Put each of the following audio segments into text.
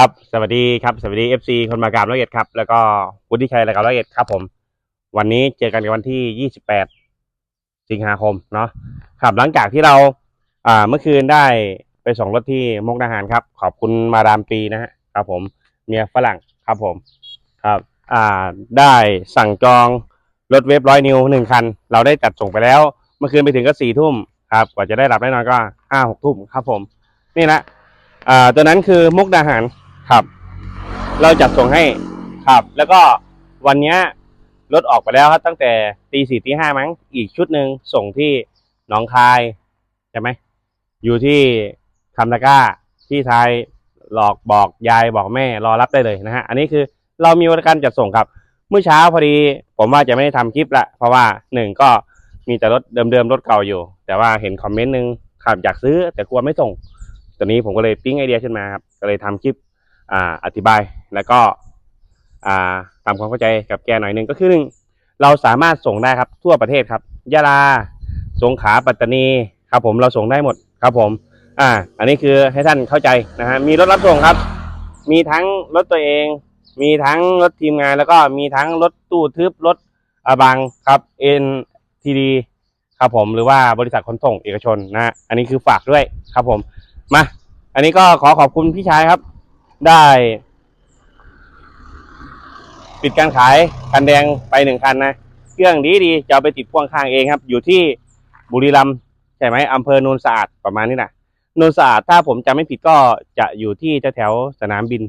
ครับ สวัสดีครับ สวัสดี FC คนมากราบร้อยเอ็ดครับ แล้วก็วุฒิชัยรายการร้อยเอ็ดครับ ผม วันนี้เจอกันในวันที่28สิบแปดสิงหาคมเนาะครับหลังจากที่เรา อ่า เมื่อคืนได้ไปส่งรถที่มุกดาหารครับ ขอบคุณมาดามปีนะฮะครับ ผมเมียฝรั่งครับผม ครับ อ่า ได้สั่งจองรถเวฟร้อยนิวหนึ่งคัน เราได้จัดส่งไปแล้ว เมื่อคืนไปถึงก็สี่ทุ่มครับ กว่าจะได้รับแน่นอนก็ห้าหกทุ่มครับ ผม นี่นะอ่าตัวนั้นคือมุกดาหาร ครับ เราจัดส่งให้ครับ แล้วก็วันเนี้ยรถออกไปแล้วครับ ตั้งแต่ตีสี่ตีห้ามั้งอีกชุดหนึ่งส่งที่หนองคายใช่ไหมอยู่ที่คำตะกร้าที่ไทยหลอกบอกยายบอกแม่รอรับได้เลยนะฮะ อันนี้คือเรามีบริการจัดส่งครับ เมื่อเช้าพอดี ผมว่าจะไม่ได้ทำคลิปละ เพราะว่าหนึ่งก็มีแต่รถเดิมๆรถเก่าอยู่ แต่ว่าเห็นคอมเมนต์หนึ่งครับอยากซื้อแต่กลัวไม่ส่ง ตอนนี้ผมก็เลยปิ๊งไอเดียขึ้นมาครับ ก็เลยทำคลิป อ่าอธิบายแล้วก็อ่าทำความเข้าใจกับแกหน่อยหนึ่งก็คือหนึ่งเราสามารถส่งได้ครับทั่วประเทศครับยะลาสงขลาปัตตานีครับผมเราส่งได้หมดครับผม อ่า อันนี้คือให้ท่านเข้าใจนะฮะมีรถรับส่งครับ มีทั้งรถตัวเอง มีทั้งรถทีมงานแล้วก็มีทั้งรถตู้ทึบรถอาบังครับ NTD ครับผมหรือว่าบริษัทขนส่งเอกชนนะฮะอันนี้คือฝากด้วยครับผมมา อันนี้ก็ขอขอบคุณพี่ชายครับ ได้ ปิดการขายคันแดงไปหนึ่งคันนะ เครื่องดีดีจะไปติดพ่วงข้างเองครับ อยู่ที่บุรีรัมย์ใช่ไหมอำเภอโนนสะอาดประมาณนี้นะโนนสะอาดถ้าผมจำไม่ผิดก็จะอยู่ที่แถวสนามบิน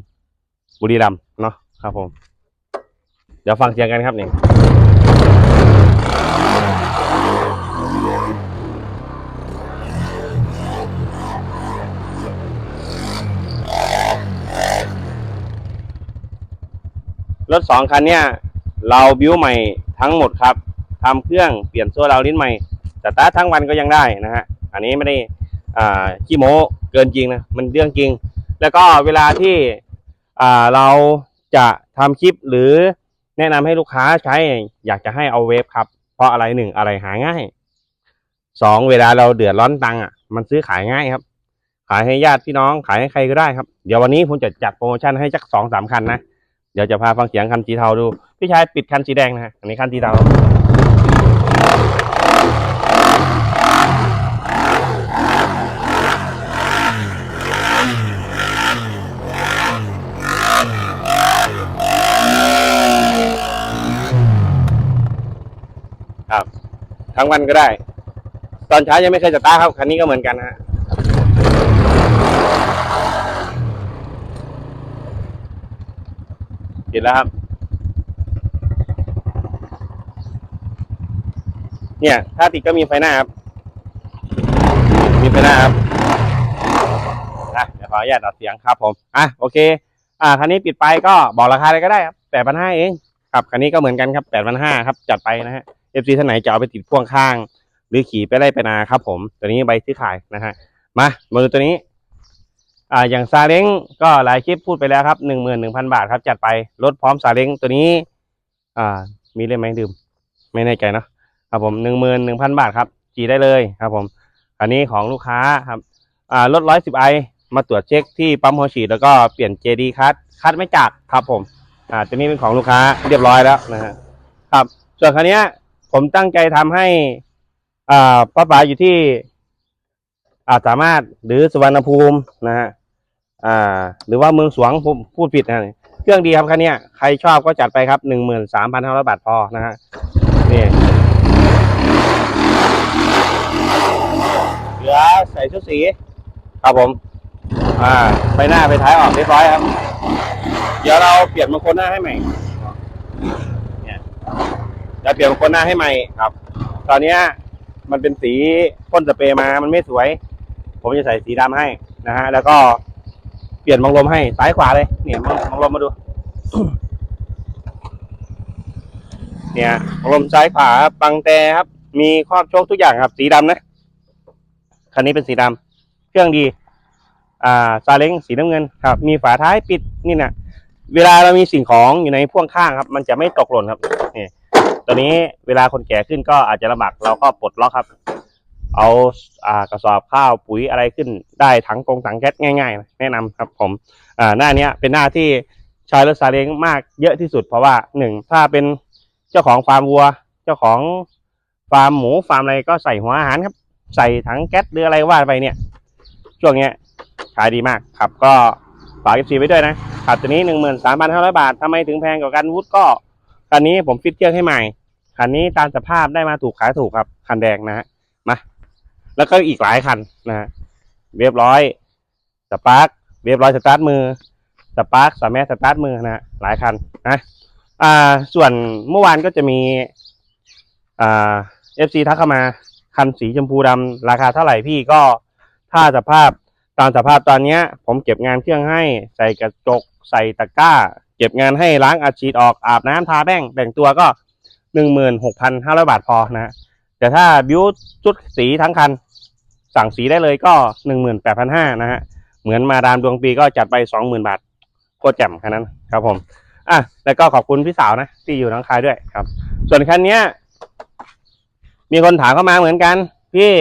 บุรีรัมย์เนาะครับผม เดี๋ยวฟังเสียงกันครับนี่ ถสองคันเนี่ยเราบิวใหม่ทั้งหมดครับทำเครื่องเปลี่ยนโซ่เราลิ้นใหม่สตาร์ททั้งวันก็ยังได้นะฮะอันนี้ไม่ได้อ่าขี้โม้เกินจริงนะมันเรื่องจริง แล้วก็เวลาที่อ่าเราจะทำคลิปหรือแนะนำให้ลูกค้าใช้อยากจะให้เอาเวฟครับ เพราะอะไรหนึ่งอะไรหาง่ายสองเวลาเราเดือดร้อนตังอะ มันซื้อขายง่ายครับ ขายให้ญาติพี่น้องขายให้ใครก็ได้ครับ เดี๋ยววันนี้ผมจะจัดโปรโมชั่นให้สักสองสามคันนะ ดี๋ยวจะพาฟังเสียงคันสีเทาดู พี่ชายปิดคันสีแดงนะฮะอันนี้คันสีเทาครับ ทั้งวันก็ได้ ตอนเช้ายังไม่เคยสตาครับ คันนี้ก็เหมือนกันนะฮะิดแล้วครับ เนี่ย ถ้าติดก็มีไฟหน้าครับ มีไฟหน้าครับอะเดี๋ยวขออนุญาตตัดเสียงครับ ผมอะโอเค อ่าคันนี้ปิดไปก็บอกราคาเลยก็ได้ครับแปดพันห้าเองครับคันนี้ก็เหมือนกันครับแปดพันห้าครับ จัดไปนะฮะเอฟซีท่านไหนจะเอาไปติดพ่วงข้าง หรือขี่ไปไล่ไปนาครับ ผมตัวนี้ใบซื้อขายนะฮะมามาดูตัวนี้ อ่าอย่างซาเล้งก็หลายคลิปพูดไปแล้วครับหนึ่งหมื่นหนึ่งพันบาทครับจัดไปรถพร้อมซาเล้งตัวนี้ อ่า มีเล่มไหมดื่ม ไม่แน่ใจเนาะครับผมหนึ่งหมื่นหนึ่งพันบาทครับจีได้เลยครับผมอันนี้ของลูกค้าครับอ่ารถร้อยสิบไอมาตรวจเช็คที่ปั๊มหัวฉีดแล้วก็เปลี่ยนเจดีคัดคัดไม่จัดครับผมอ่าตัวนี้เป็นของลูกค้าเรียบร้อยแล้วนะฮะครับ ส่วนคันนี้ผมตั้งใจทำให้อ่าป้าป๋าอยู่ที่อ่าสามารถหรือสุวรรณภูมินะฮะ อ่า หรือว่าเมืองสวงผมพูดผิดนะเครื่องดีครับคันนี้ใครชอบก็จัดไปครับหนึ่งหมื่นสามพันห้าร้อยบาทพอนะฮะนี่เหลือใส่ชุดสี ครับผม อ่า ไปหน้าไปท้ายออกเรียบร้อยครับ เดี๋ยวเราเปลี่ยนมงคลหน้าให้ใหม่เนี่ยจะเปลี่ยนมงคลหน้าให้ใหม่ครับ ตอนเนี้ยมันเป็นสีพ่นสเปรย์มามันไม่สวย ผมจะใส่สีดำให้นะฮะ แล้วก็ ปลี่ยนมังลมให้ซ้ายขวาเลย เนี่ยมังมังลมมาดู เนี่ยมังลมซ้ายขวาปังแต่ครับ มีครอบโชคทุกอย่างครับ สีดำนะคันนี้เป็นสีดำเครื่องดี อ่าซาเล้งสีน้ำเงินครับ มีฝาท้ายปิดนี่นะเวลาเรามีสิ่งของอยู่ในพ่วงข้างครับ มันจะไม่ตกหล่นครับนี่ตัวนี้เวลาคนแก่ขึ้นก็อาจจะลำบากเราก็ปลดล็อกครับ เอาอ่ากระสอบข้าวปุ๋ยอะไรขึ้นได้ถังกงถังแก๊สง่าย ๆ แนะนำครับผมอ่าหน้าเนี้ยเป็นหน้าที่ใช้รถซาเล้งมากเยอะที่สุด เพราะว่าหนึ่งถ้าเป็นเจ้าของฟาร์มวัว เจ้าของฟาร์มหมูฟาร์มอะไรก็ใส่หัวอาหารครับ ใส่ถังแก๊สหรืออะไรว่าไปเนี่ย ช่วงเนี้ยขายดีมากครับก็ฝากเอฟซีไว้ด้วยนะขับตัวนี้หนึ่งหมื่นสามพันห้าร้อยบาททำไมถึงแพงกว่ากันวุฒก็คันนี้ผมฟิตเครื่องให้ใหม่คันนี้ตามสภาพได้มาถูกขายถูกครับคันแดงนะฮะมา แล้วก็อีกหลายคันนะฮะเรียบร้อยสปาร์คเรียบร้อยสตาร์ทมือสปาร์คสามแม่สตาร์ทมือนะฮะหลายคันนะอ่าส่วนเมื่อวานก็จะมีอ่าเอฟซีทักเข้ามาคันสีชมพูดำราคาเท่าไหร่พี่ก็ถ้าสภาพตามสภาพตอนเนี้ย ผมเก็บงานเครื่องให้ใส่กระจกใส่ตะกร้า เก็บงานให้ล้างอาชีดออกอาบน้ำทาแป้งแต่งตัวก็หนึ่งหมื่นหกพันห้าร้อยบาทพอนะฮะแต่ถ้าบิวชุดสีทั้งคัน สั่งสีได้เลยก็หนึ่งหมื่นแปดพันห้านะฮะเหมือนมาดามดวงปีก็จัดไปสองหมื่นบาทโคตรแจ่มแค่นั้นครับผมอะแล้วก็ขอบคุณพี่สาวนะที่อยู่น้องคายด้วยครับ ส่วนคันเนี้ย มีคนถามเข้ามาเหมือนกัน พี่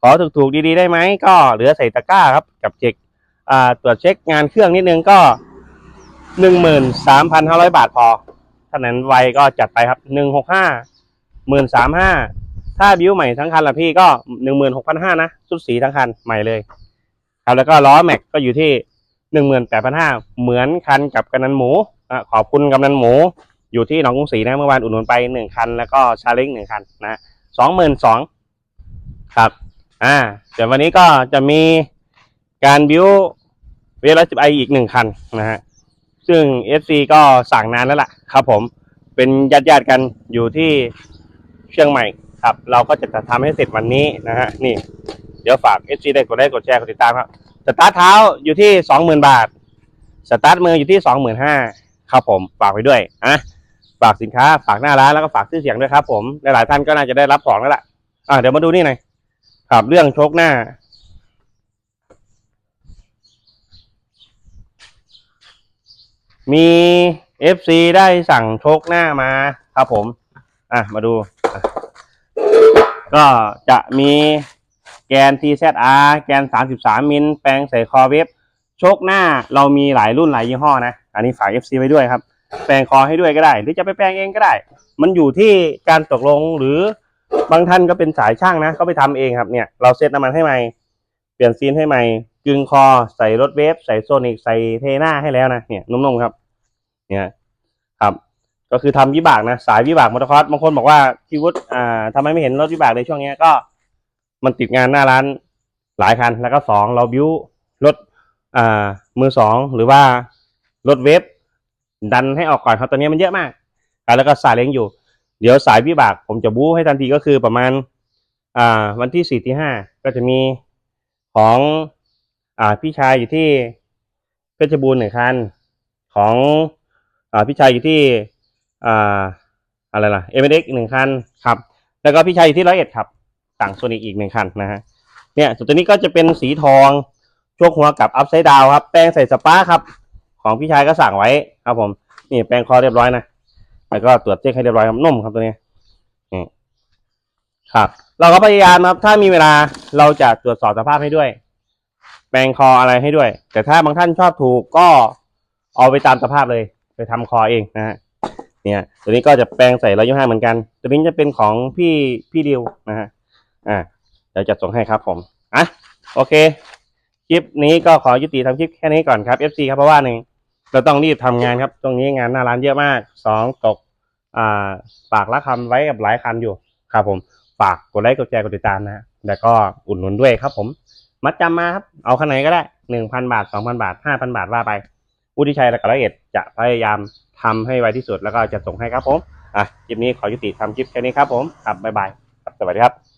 ขอถูกๆดีๆได้ไหมก็เหลือใส่ตะกร้าครับกับเช็คอ่าตรวจเช็คงานเครื่องนิดนึงก็หนึ่งหมื่นสามพันห้าร้อยบาทพอถ้านั้นไวก็จัดไปครับหนึ่งหกห้าหมื่นสามห้า ถ้าบิวใหม่ทั้งคันละพี่ก็หนึ่งหมื่นหกพันห้านะชุดสีทั้งคันใหม่เลย ครับแล้วก็ล้อแม็กก็อยู่ที่หนึ่งหมื่นแปดพันห้าเหมือนคันกับกำนันหมูอะขอบคุณกำนันหมู อยู่ที่หนองกรุงศรีนะเมื่อวานอุดหนุนไปหนึ่งคัน แล้วก็ชาเล้งหนึ่งคันนะสองหมื่นสองครับ อ่าเดี๋ยววันนี้ก็จะมีการบิวเวลสิบไออีกหนึ่งคันนะฮะซึ่ง FC ก็สั่งนานแล้วล่ะครับผมเป็นญาติญาติๆกันอยู่ที่เชียงใหม่ ครับ เราก็จะทำให้เสร็จวันนี้นะฮะนี่ เดี๋ยวฝาก FC ได้กดไลค์กดแชร์กดติดตามครับสตาร์ทเท้าอยู่ที่สองหมื่นบาทสตาร์ทมืออยู่ที่สองหมื่นห้าครับผมฝากไปด้วยอะฝากสินค้าฝากหน้าร้านแล้วก็ฝากชื่อเสียงด้วยครับ ผมหลายๆท่านก็น่าจะได้รับของแล้วล่ะอะเดี๋ยวมาดูนี่หน่อยครับเรื่องโชคหน้ามี FC ได้สั่งโชคหน้ามาครับผม อะ มาดู ก็จะมีแกน TZR แกน 33 มิลแปลงใส่คอเวฟโชคหน้าเรามีหลายรุ่นหลายยี่ห้อนะ อันนี้ฝาก FC ไว้ด้วยครับ แปลงคอให้ด้วยก็ได้ หรือจะไปแปลงเองก็ได้ มันอยู่ที่การตกลงหรือบางท่านก็เป็นสายช่างนะเขาไปทำเองครับเนี่ยเราเซตน้ำมันให้ใหม่ เปลี่ยนซีนให้ใหม่กึงคอใส่รถเวฟใส่โซนิกใส่เทหน้าให้แล้วนะเนี่ยนุ่มๆครับ เนี่ย ก็คือทำวิบากนะสายวิบากมอเตอร์คอร์สบางคนบอกว่าพี่วุฒิอ่าทำไมไม่เห็นรถวิบากเลยช่วงนี้ก็ มันติดงานหน้าร้านหลายคัน แล้วก็สองเราบิวรถอ่ามือสองหรือว่ารถเวฟดันให้ออกก่อนครับตอนนี้มันเยอะมากแล้วก็สายเล้งอยู่ เดี๋ยวสายวิบาก ผมจะบู๊ให้ทันทีก็คือประมาณอ่าวันที่สี่ที่ห้าก็จะมีของอ่าพี่ชายอยู่ที่เพชรบูรณ์หนึ่งคัน ของอ่าพี่ชายอยู่ที่ อ่าอะไรล่ะเอ็มเอ็กหนึ่งคันครับ แล้วก็พี่ชายอยู่ที่ร้อยเอ็ดครับสั่งโซนิกอีกหนึ่งคันนะฮะเนี่ยส่วนตัวนี้ก็จะเป็นสีทองโชคหัวกับอัพไซด์ดาวครับ แป้งใส่สปาครับ ของพี่ชายก็สั่งไว้ครับผมนี่แป้งคอเรียบร้อยนะแล้วก็ตรวจเช็คให้เรียบร้อยครับนุ่มครับตัวนี้นี่ครับ เราก็พยายามครับ ถ้ามีเวลาเราจะตรวจสอบสภาพให้ด้วย แปลงคออะไรให้ด้วย แต่ถ้าบางท่านชอบถูกก็เอาไปตามสภาพเลย ไปทำคอเองนะฮะ เนี่ยตัวนี้ก็จะแปลงใส่ร้อยยี่ห้าเหมือนกัน ตัวนี้จะเป็นของพี่พี่ดิวนะฮะอ่าเดี๋ยวจะส่งให้ครับผมอะโอเค คลิปนี้ก็ขอยุติทำคลิปแค่นี้ก่อนครับ FC ครับเพราะว่าหนึ่งเราต้องรีบทำงานครับ ตรงนี้งานหน้าร้านเยอะมากสองตกอ่าฝากละคำไว้กับหลายคันอยู่ครับผมฝากกดไลค์กดแชร์กดติดตามนะฮะแล้วก็อุดหนุนด้วยครับผม มัดจำมาครับ เอาคันไหนก็ได้หนึ่งพันบาทสองพันบาทห้าพันบาทว่าไป วุฒิชัยและกระเอ็ดจะพยายามทำให้ไวที่สุดแล้วก็จะส่งให้ครับผมอะคลิปนี้ขอยุติทำคลิปแค่นี้ครับผมครับบ๊ายบายสวัสดีครับ